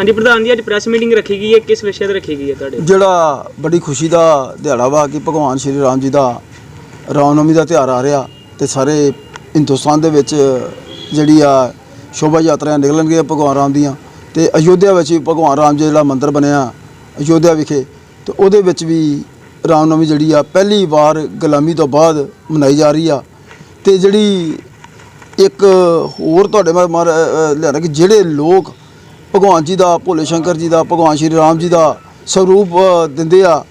ਹਾਂਜੀ ਪ੍ਰਧਾਨ ਜੀ ਅੱਜ ਪ੍ਰੈਸ ਮੀਟਿੰਗ ਰੱਖੀ ਗਈ ਹੈ ਕਿਸ ਵਿਸ਼ੇ ਤੇ ਰੱਖੀ ਗਈ ਹੈ ਤੁਹਾਡੇ? ਜਿਹੜਾ ਬੜੀ ਖੁਸ਼ੀ ਦਾ ਦਿਹਾੜਾ ਵਾ ਕਿ ਭਗਵਾਨ ਸ਼੍ਰੀ ਰਾਮ ਜੀ ਦਾ ਰਾਮਨਵਮੀ ਦਾ ਤਿਉਹਾਰ ਆ ਰਿਹਾ ਤੇ ਸਾਰੇ ਹਿੰਦੁਸਤਾਨ ਦੇ ਵਿੱਚ ਜਿਹੜੀ ਆ ਸ਼ੋਭਾ ਯਾਤਰਾ ਨਿਕਲਣਗੀਆਂ ਭਗਵਾਨ ਰਾਮ ਦੀਆਂ ਤੇ ਅਯੋਧਿਆ ਵਿੱਚ ਵੀ ਭਗਵਾਨ ਰਾਮ ਜੀ ਦਾ ਜਿਹੜਾ ਮੰਦਿਰ ਬਣਿਆ ਅਯੋਧਿਆ ਵਿਖੇ ਤੇ ਉਹਦੇ ਵਿੱਚ ਵੀ ਰਾਮਨਵਮੀ ਜਿਹੜੀ ਆ ਪਹਿਲੀ ਵਾਰ ਗੁਲਾਮੀ ਤੋਂ ਬਾਅਦ ਮਨਾਈ ਜਾ ਰਹੀ ਆ ਤੇ ਜਿਹੜੀ ਇੱਕ ਹੋਰ ਤੁਹਾਡੇ ਮੈਂ ਮਾਰ ਅ, ਲਿਆਣਾ ਕਿ ਜਿਹੜੇ ਲੋਕ ਭਗਵਾਨ ਜੀ ਦਾ, ਭੋਲੇ ਸ਼ੰਕਰ ਜੀ ਦਾ, ਭਗਵਾਨ ਸ਼੍ਰੀ ਰਾਮ ਜੀ ਦਾ ਸਰੂਪ ਦਿੰਦੇ ਆ।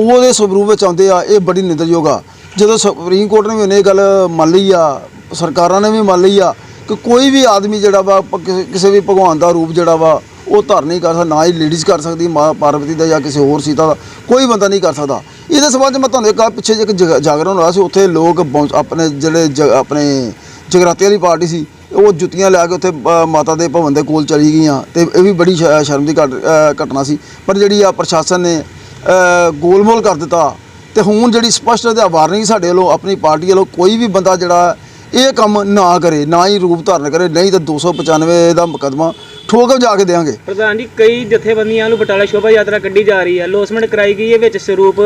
ਉਹਦੇ ਸਰੂਪ ਵਿੱਚ ਆਉਂਦੇ ਆ, ਇਹ ਬੜੀ ਨਿੰਦਰਯੋਗ ਆ। ਜਦੋਂ ਸੁਪਰੀਮ ਕੋਰਟ ਨੇ ਵੀ ਉਹਨੇ ਗੱਲ ਮੰਨ ਲਈ ਆ, ਸਰਕਾਰਾਂ ਨੇ ਵੀ ਮੰਨ ਲਈ ਆ, ਕਿ ਕੋਈ ਵੀ ਆਦਮੀ ਜਿਹੜਾ ਵਾ ਕਿਸੇ- ਵੀ ਭਗਵਾਨ ਦਾ ਰੂਪ ਜਿਹੜਾ ਵਾ, ਉਹ ਧਾਰਨ ਨਹੀਂ ਕਰ ਸਕਦਾ, ਨਾ ਹੀ ਲੇਡੀਜ਼ ਕਰ ਸਕਦੀ ਮਾਂ ਪਾਰਵਤੀ ਦਾ ਜਾਂ ਕਿਸੇ ਹੋਰ ਸੀਤਾ ਦਾ, ਕੋਈ ਬੰਦਾ ਨਹੀਂ ਕਰ ਸਕਦਾ। ਇਹਦੇ ਸੰਬੰਧ ਮੈਂ ਤੁਹਾਨੂੰ ਇੱਕ ਆਹ ਪਿੱਛੇ ਜਿਹੇ ਇੱਕ ਜਗ- ਜਾਗਰਣ ਹੋਇਆ ਸੀ, ਉੱਥੇ ਲੋਕ ਪਹੁੰਚ- ਆਪਣੇ ਜਿਹੜੇ ਜ- ਆਪਣੇ ਜਗਰਾਤੇ ਵਾਲੀ ਪਾਰਟੀ ਸੀ ਉਹ ਜੁੱਤੀਆਂ ਲੈ ਕੇ ਉੱਥੇ ਮਾਤਾ ਦੇ ਭਵਨ ਦੇ ਕੋਲ ਚਲੀ ਗਈਆਂ ਤੇ ਇਹ ਵੀ ਬੜੀ ਸ਼ਰਮ ਦੀ ਘਟ- ਘਟਨਾ ਸੀ। ਪਰ ਜਿਹੜੀ ਆ ਪ੍ਰਸ਼ਾਸਨ ਨੇ ਅ, ਗੋਲਮੋਲ ਕਰ ਦਿੱਤਾ ਤੇ ਹੁਣ ਜਿਹੜੀ ਸਪਸ਼ਟ ਤੇ ਵਾਰਨਿੰਗ ਸਾਡੇ ਵੱਲੋਂ ਆਪਣੀ ਪਾਰਟੀ ਵੱਲੋਂ ਕੋਈ ਵੀ ਬੰਦਾ ਜਿਹੜਾ ਇਹ ਕੰਮ ਨਾ ਕਰੇ ਨਾ ਹੀ ਰੂਪ ਧਾਰਨ ਕਰੇ ਨਹੀਂ ਤਾਂ 295 ਦਾ ਮੁਕੱਦਮਾ ਠੋਕ ਜਾ ਕੇ ਦੇਵਾਂਗੇ। ਪ੍ਰਧਾਨ ਜੀ ਕਈ ਜਥੇਬੰਦੀਆਂ ਨੂੰ ਬਟਾਲਾ ਸ਼ੋਭਾ ਯਾਤਰਾ ਕੱਢੀ ਜਾ ਰਹੀ ਹੈ। ਲੋਸਮੈਂਟ ਕਰਾਈ ਗਈ ਹੈ ਵਿੱਚ ਸਰੂਪ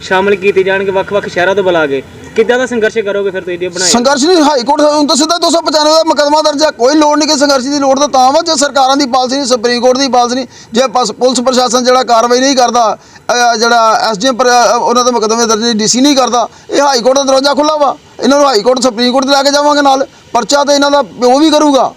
ਸ਼ਾਮਲ ਕੀਤੇ ਜਾਣਗੇ ਵੱਖ-ਵੱਖ ਸ਼ਹਿਰਾਂ ਤੋਂ ਬੁਲਾ ਕੇ। ਕਿੱਦਾਂ ਦਾ ਸੰਘਰਸ਼ ਕਰੋਗੇ ਫਿਰ ਤੁਸੀਂ ਜੇ ਬਣਾਏ ਸੰਘਰਸ਼ ਨਹੀਂ, ਹਾਈ ਕੋਰਟ ਹੁਣ ਤਾਂ ਸਿੱਧਾ 295 ਦਾ ਮੁਕੱਦਮਾ ਦਰਜ ਹੈ ਕੋਈ ਲੋੜ ਨਹੀਂ ਕਿ ਸੰਘਰਸ਼ ਦੀ ਲੋੜ ਤਾਂ ਤਾਂ ਵਾ, ਜੇ ਸਰਕਾਰਾਂ ਦੀ ਪਾਲਸੀ ਨਹੀਂ, ਸੁਪਰੀਮ ਕੋਰਟ ਦੀ ਪਾਲਸੀ ਨਹੀਂ, ਜੇ ਪਸ- ਪੁਲਿਸ ਪ੍ਰਸ਼ਾਸਨ ਜਿਹੜਾ ਕਾਰਵਾਈ ਨਹੀਂ ਕਰਦਾ, ਅਹ, ਜਿਹੜਾ ਐਸਡੀਐਮ ਉਹਨਾਂ ਦੇ ਮੁਕੱਦਮੇ ਦਰਜ ਡੀਸੀ ਨਹੀਂ ਕਰਦਾ, ਇਹ ਹਾਈ ਕੋਰਟ ਦਾ ਦਰਵਾਜ਼ਾ ਖੁੱਲਾ ਵਾ, ਇਹਨਾਂ ਨੂੰ ਹਾਈ ਕੋਰਟ, ਸੁਪਰੀਮ ਕੋਰਟ ਤੇ ਲੈ ਕੇ ਜਾਵਾਂਗੇ ਨਾਲ, ਪਰਚਾ ਤੇ ਇਹਨਾਂ ਦਾ ਉਹ ਵੀ ਕਰੂਗਾ,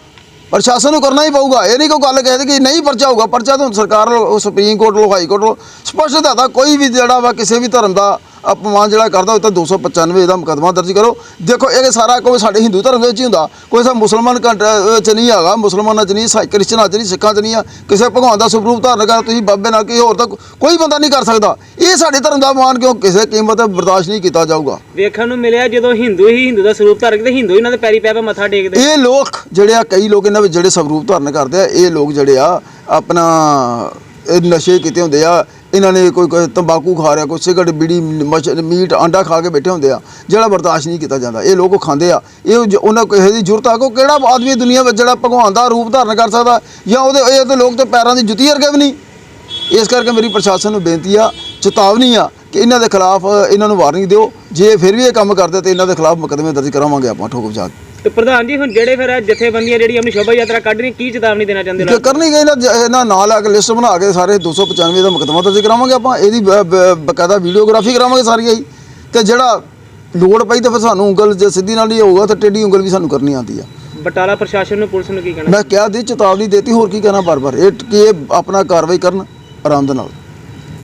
ਪ੍ਰਸ਼ਾਸਨ ਨੂੰ ਕਰਨਾ ਹੀ ਪਊਗਾ, ਇਹ ਨਹੀਂ ਕੋਈ ਗੱਲ ਕਹਦੇ ਕਿ ਨਹੀਂ ਪਰਚਾ ਹੋਊਗਾ, ਪਰਚਾ ਤਾਂ ਹੁਣ ਸਰਕਾਰ ਵੱਲੋਂ, ਸੁਪਰੀਮ ਕੋਰਟ ਵੱਲੋਂ, ਹਾਈ ਕੋਰਟ ਵੱਲੋਂ ਸਪਸ਼ਟ ਹਦਾਇਤਾਂ ਕੋਈ ਵੀ ਜਿਹੜਾ ਵਾ, ਕਿਸੇ ਵੀ ਧਰਮ ਦਾ ਅਪਮਾਨ ਜਿਹੜਾ ਕਰਦਾ ਉਹ ਤਾਂ 295 ਦਾ ਮੁਕੱਦਮਾ ਦਰਜ ਕਰੋ। ਦੇਖੋ ਇਹ ਸਾਰਾ ਕੋਈ ਸਾਡੇ ਹਿੰਦੂ ਧਰਮ ਦੇ ਵਿੱਚ ਹੀ ਹੁੰਦਾ। ਕੋਈ ਸਾ ਮੁਸਲਮਾਨ ਚ ਨਹੀਂ ਹੈਗਾ ਮੁਸਲਮਾਨਾਂ ਚ ਨਹੀਂ ਸਾਈ ਕ੍ਰਿਸਚਨਾਂ ਚ ਨਹੀਂ ਸਿੱਖਾਂ ਚ ਨਹੀਂ ਆ। ਕਿਸੇ ਭਗਵਾਨ ਦਾ ਸਰੂਪ ਧਾਰਨ ਕਰ ਤੁਸੀਂ ਬਾਬੇ ਨਾਲ ਕਿਸੇ ਹੋਰ ਤਾਂ ਕੋਈ ਬੰਦਾ ਨਹੀਂ ਕਰ ਸਕਦਾ। ਇਹ ਸਾਡੇ ਧਰਮ ਦਾ ਅਪਮਾਨ ਕਿਉਂ? ਕਿਸੇ ਕੀਮਤ ਤੇ ਬਰਦਾਸ਼ਤ ਨਹੀਂ ਕੀਤਾ ਜਾਊਗਾ। ਵੇਖਣ ਨੂੰ ਮਿਲਿਆ ਜਦੋਂ ਹਿੰਦੂ ਹੀ ਹਿੰਦੂ ਦਾ ਸਰੂਪ ਧਾਰ ਕੇ ਤੇ ਹਿੰਦੂ ਇਹਨਾਂ ਦੇ ਪੈਰੀ ਪੈ ਪੈ ਮੱਥਾ ਟੇਕਦੇ। ਇਹ ਲੋਕ ਜਿਹੜੇ ਆ ਕਈ ਲੋਕ ਇਹਨਾਂ ਵਿੱਚ ਜਿਹੜੇ ਸਵਰੂਪ ਧਾਰਨ ਕਰਦੇ ਆ ਇਹ ਲੋਕ ਜਿਹੜੇ ਆ ਆਪਣਾ ਇਹ ਨਸ਼ੇ ਕੀਤੇ ਹੁੰਦੇ ਆ ਇਹਨਾਂ ਨੇ ਕੋਈ ਕੋਈ ਤੰਬਾਕੂ ਖਾ ਰਿਹਾ, ਕੋਈ ਸਿਗਰਟ, ਬੀੜੀ, ਮਛ- ਮੀਟ, ਆਂਡਾ ਖਾ ਕੇ ਬੈਠੇ ਹੁੰਦੇ ਆ, ਜਿਹੜਾ ਬਰਦਾਸ਼ਤ ਨਹੀਂ ਕੀਤਾ ਜਾਂਦਾ। ਇਹ ਲੋਕ ਉਹ ਖਾਂਦੇ ਆ। ਇਹ ਜ- ਉਹਨਾਂ ਕਿਸੇ ਦੀ ਜ਼ਰੂਰਤ ਆ ਕੋ ਕਿਹੜਾ ਆਦਮੀ ਦੁਨੀਆ ਵਿੱਚ ਜਿਹੜਾ ਭਗਵਾਨ ਦਾ ਰੂਪ ਧਾਰਨ ਕਰ ਸਕਦਾ ਜਾਂ ਉਹਦੇ ਇਹ ਤੇ ਲੋਕ ਤੇ ਪੈਰਾਂ ਦੀ ਜੁੱਤੀ ਵਰਗੇ ਵੀ ਨਹੀਂ। ਇਸ ਕਰਕੇ ਮੇਰੀ ਪ੍ਰਸ਼ਾਸਨ ਨੂੰ ਬੇਨਤੀ ਆ, ਚੇਤਾਵਨੀ ਆ ਕਿ ਇਹਨਾਂ ਦੇ ਖਿਲਾਫ ਇਹਨਾਂ ਨੂੰ ਵਾਰਨਿੰਗ ਦਿਓ। ਜੇ ਫਿਰ ਵੀ ਇਹ ਕੰਮ ਕਰਦੇ ਤੇ ਇਹਨਾਂ ਦੇ ਖਿਲਾਫ ਮੁਕੱਦਮੇ ਦਰਜ ਕਰਾਵਾਂਗੇ ਆਪਾਂ ਠੋਕ ਜਾ ਕੇ। ਤੇ ਪ੍ਰਧਾਨ ਜੀ ਹੁਣ ਜਿਹੜੇ ਫਿਰ ਇਹ ਜਥੇਬੰਦੀਆਂ ਜਿਹੜੀ ਆਪਣੀ ਸ਼ੋਭਾ ਯਾਤਰਾ ਕੱਢ ਰਹੀਆਂ ਕੀ ਚੇਤਾਵਨੀ ਦੇਣਾ ਚਾਹੁੰਦੇ ਹੋ ਕਰਨੀ ਗਈ ਨਾ ਜ- ਇਹਨਾਂ ਨਾਲ ਆ ਕੇ ਲਿਸਟ ਬਣਾ ਕੇ ਸਾਰੇ 295 ਦਾ ਮੁਕੱਦਮਾ ਦਰਜ ਕਰਾਵਾਂਗੇ ਆਪਾਂ ਇਹਦੀ ਬ- ਬ- ਬਕਾਇਦਾ ਵੀਡੀਓਗ੍ਰਾਫੀ ਕਰਾਵਾਂਗੇ ਸਾਰੀ ਹੀ। ਤੇ ਜਿਹੜਾ ਲੋੜ ਪਈ ਤਾਂ ਫਿਰ ਸਾਨੂੰ ਉਂਗਲ ਜੇ ਸਿੱਧੀ ਨਾਲ ਹੀ ਹੋਊਗਾ ਤਾਂ ਟੇਢੀ ਉਂਗਲ ਵੀ ਸਾਨੂੰ ਕਰਨੀ ਆਉਂਦੀ ਆ। ਬਟਾਲਾ ਪ੍ਰਸ਼ਾਸਨ ਨੂੰ ਪੁਲਿਸ ਨੂੰ ਕੀ ਕਹਿਣਾ ਮੈਂ ਕਿਹਾ ਦੀ ਚੇਤਾਵਨੀ ਦੇਤੀ ਹੋਰ ਕੀ ਕਹਿਣਾ ਬਾਰ-ਬਾਰ? ਇਹ ਕਿ ਇਹ ਆਪਣਾ ਕਾਰਵਾਈ ਕਰਨ ਆਰਾਮ ਦੇ ਨਾਲ।